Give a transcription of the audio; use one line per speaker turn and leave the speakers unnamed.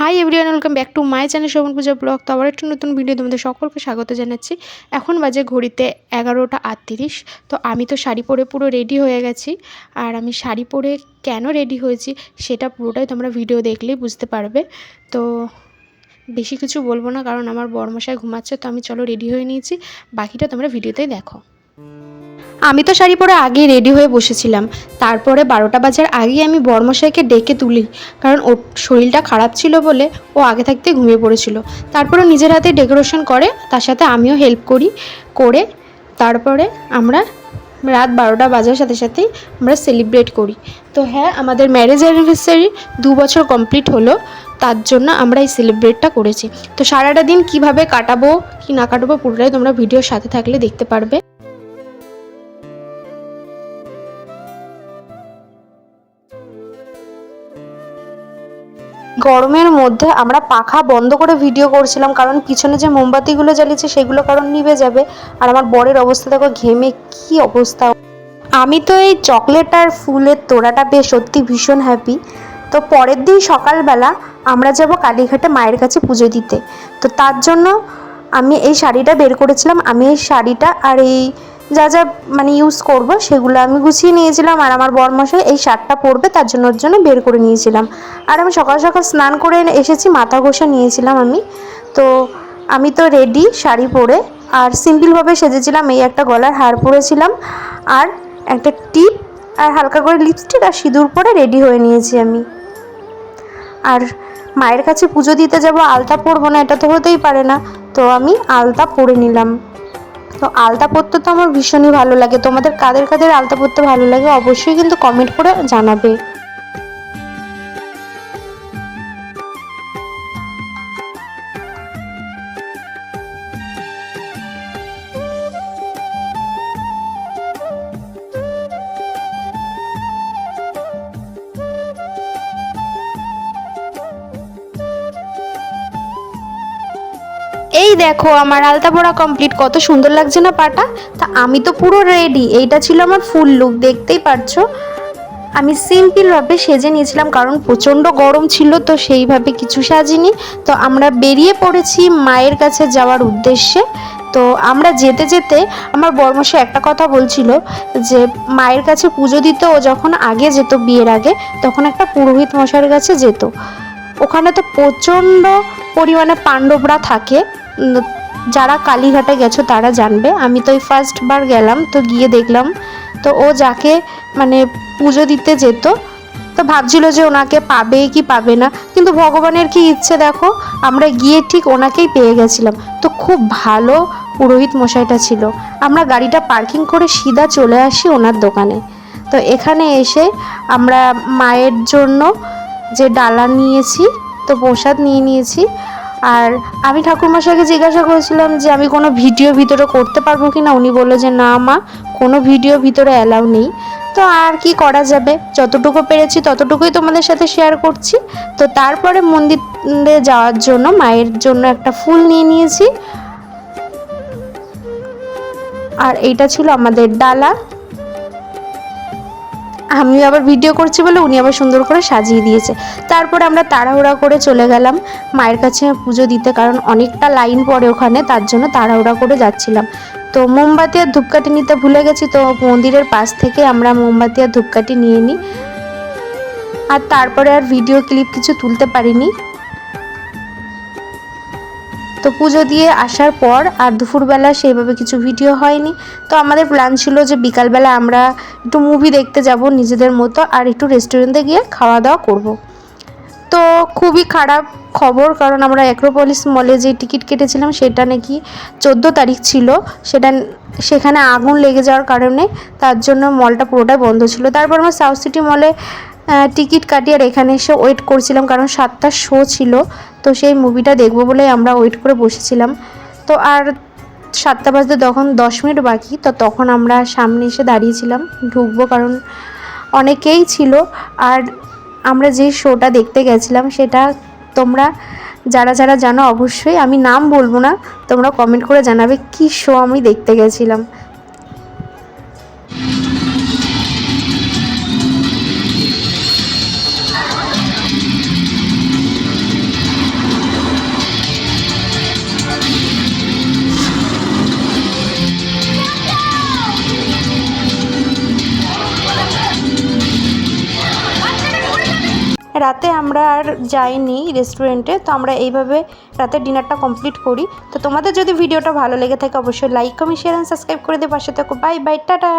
Hi everyone welcome back to my channel Shobhan Puja vlog তো আবার একটা নতুন ভিডিও তোমাদের সকলকে স্বাগত জানাচ্ছি। এখন বাজে ঘড়িতে এগারোটা আটত্রিশ। তো আমি তো শাড়ি পরে পুরো রেডি হয়ে গেছি। আর আমি শাড়ি পরে কেন রেডি হয়েছি, সেটা পুরোটাই তোমরা ভিডিও দেখলেই বুঝতে পারবে। তো বেশি কিছু বলব না, কারণ আমার বরমশাই ঘুমাচ্ছে, তো আমি চলো রেডি হয়ে নিয়েছি। বাকিটা তোমরা ভিডিওতেই দেখো। আমি তো শাড়ি পরে আগেই রেডি হয়ে বসেছিলাম। তারপরে বারোটা বাজার আগেই আমি বর্মশাইকে ডেকে তুলি, কারণ ওর শরীরটা খারাপ ছিল বলে ও আগে থাকতে ঘুমিয়ে পড়েছিল। তারপরে নিজের হাতে ডেকোরেশন করে, তার সাথে আমিও হেল্প করি, করে তারপরে আমরা রাত বারোটা বাজার সাথে সাথেই আমরা সেলিব্রেট করি। তো হ্যাঁ আমাদের ম্যারেজ অ্যানিভার্সারি দু বছর কমপ্লিট হলো, তার জন্য আমরা এই সেলিব্রেটটা করেছি। তো সারাটা দিন কীভাবে কাটাবো, কি না কাটাবো, পুরোটাই তোমরা ভিডিওর সাথে থাকলে দেখতে পারবে। গরমের মধ্যে আমরা পাখা বন্ধ করে ভিডিও করছিলাম, কারণ পিছনে যে মোমবাতিগুলো জ্বালিয়েছে সেগুলো কারণ নিভে যাবে। আর আমার বরের অবস্থা দেখো, ঘেমে কি অবস্থা। আমি তো এই চকলেট আর ফুলের তোড়াটা পেয়ে সত্যি ভীষণ হ্যাপি তো পরের দিন সকালবেলা আমরা যাব কালীঘাটে মায়ের কাছে পুজো দিতে। তো তার জন্য আমি এই শাড়িটা বের করেছিলাম। আমি এই শাড়িটা আর এই যা যা মানে ইউজ করব সেগুলো আমি গুছিয়ে নিয়েছিলাম। আর আমার বরমশাই এই শার্টটা পরবে, তার জন্য ওর জন্য বের করে নিয়েছিলাম। আর আমি সকাল সকাল স্নান করে এসেছি, মাথা ঘষে নিয়েছিলাম আমি। তো আমি তো রেডি শাড়ি পরে। আর সিম্পলভাবে সেজেছিলাম, এই একটা গলার হার পরেছিলাম। আর একটা টিপ আর হালকা করে লিপস্টিক আর সিঁদুর পরে রেডি হয়ে নিয়েছি আমি। আর মায়ের কাছে পুজো দিতে যাব, আলতা পরবো না, এটা তো হতেই পারে না। তো আমি আলতা পরে নিলাম। তো আলতা পড়তে তো আমার ভীষণই ভালো লাগে। তোমাদের কাদের কাদের আলতা পরতে ভালো লাগে অবশ্যই কিন্তু কমেন্ট করে জানাবে। এই দেখো, আমার আলতা পড়া কমপ্লিট কত সুন্দর লাগছে না পাটা? তা আমি তো পুরো রেডি এইটা ছিল আমার ফুল লুক দেখতেই পারছ? আমি সিম্পলভাবে সেজে নিয়েছিলাম, কারণ প্রচণ্ড গরম ছিল, তো সেইভাবে কিছু সাজিনি। তো আমরা বেরিয়ে পড়েছি মায়ের কাছে যাওয়ার উদ্দেশ্যে। তো আমরা যেতে যেতে আমার বর্মশে একটা কথা বলছিল, যে মায়ের কাছে পুজো দিত ও যখন আগে যেত বিয়ের আগে, তখন একটা পুরোহিত মশাইয়ের কাছে যেত। ওখানে তো প্রচণ্ড পরিমাণে পাণ্ডবরা থাকে। যারা কালীঘাটে গেছো, তারা জানবে। আমি তো এই ফার্স্ট বার গেলাম, তো গিয়ে দেখলাম। তো ও যাকে মানে পুজো দিতে যেত, তো ভাবছিল যে ওনাকে পাবে কি পাবে না। কিন্তু ভগবানের কি ইচ্ছে দেখো, আমরা গিয়ে ঠিক ওনাকেই পেয়ে গেছিলাম। তো খুব ভালো পুরোহিত মশাইটা ছিল। আমরা গাড়িটা পার্কিং করে সিধা চলে আসি ওনার দোকানে। তো এখানে এসে আমরা মায়ের জন্য যে ডালা নিয়েছি, তো প্রসাদ নিয়ে নিয়েছি। আর আমি ঠাকুরমশাইকে জিজ্ঞাসা করেছিলাম যে আমি কোনো ভিডিও ভিতরে করতে পারব কি না? উনি বলল যে, না মা, কোনো ভিডিও ভিতরে অ্যালাউ নেই। তো আর কি করা যাবে? যতটুকু পেরেছি ততটুকুই তোমাদের সাথে শেয়ার করছি। তো তারপরে মন্দিরে যাওয়ার জন্য, মায়ের জন্য একটা ফুল নিয়ে নিয়েছি। আর এইটা ছিল আমাদের ডালা। আমি আবার ভিডিও করছি বলে উনি আবার সুন্দর করে সাজিয়ে দিয়েছে। তারপর আমরা তাড়াহুড়া করে চলে গেলাম মায়ের কাছে পুজো দিতে, কারণ অনেকটা লাইন পড়ে ওখানে, তার জন্য তাড়াহুড়া করে যাচ্ছিলাম। তো মোমবাতি আর ধূপকাঠি নিতে ভুলে গেছি, তো মন্দিরের পাশ থেকে আমরা মোমবাতি আর ধূপকাঠি নিয়ে নিই। আর তারপরে আর ভিডিও ক্লিপ কিছু তুলতে পারিনি। তো পুজো দিয়ে আসার পর আর দুপুরবেলা সেইভাবে কিছু ভিডিও হয়নি। তো আমাদের প্ল্যান ছিল যে বিকালবেলা আমরা একটু মুভি দেখতে যাব নিজেদের মতো আর একটু রেস্টুরেন্টে গিয়ে খাওয়া দাওয়া করব। তো খুবই খারাপ খবর কারণ আমরা অ্যাক্রোপলিস মলে যে টিকিট কেটেছিলাম সেটা নাকি চোদ্দ তারিখ ছিল। সেটা সেখানে আগুন লেগে যাওয়ার কারণে তার জন্য মলটা পুরোটাই বন্ধ ছিল। তারপর আমরা সাউথ সিটি মলে টিকিট কাটিয়ে আর এখানে এসে ওয়েট করছিলাম, কারণ সাতটা শো ছিল। তো সেই মুভিটা দেখব বলে আমরা ওয়েট করে বসেছিলাম। তো আর সাতটা বাজতে তখন দশ মিনিট বাকি, তো তখন আমরা সামনে এসে দাঁড়িয়েছিলাম, ঢুকবো কারণ অনেকেই ছিল। আর আমরা যে শোটা দেখতে গেছিলাম, সেটা তোমরা যারা যারা জানো, অবশ্যই আমি নাম বলব না, তোমরা কমেন্ট করে জানাবে কি শো আমি দেখতে গেছিলাম। রাতে আমরা আর যাইনি রেস্টুরেন্টে তো আমরা এইভাবে রাতে ডিনারটা কমপ্লিট করি। তো তোমাদের যদি ভিডিওটা ভালো লেগে থাকে, অবশ্যই like comment share and subscribe করে দিয়ে পাশে থাকো। Bye bye tata!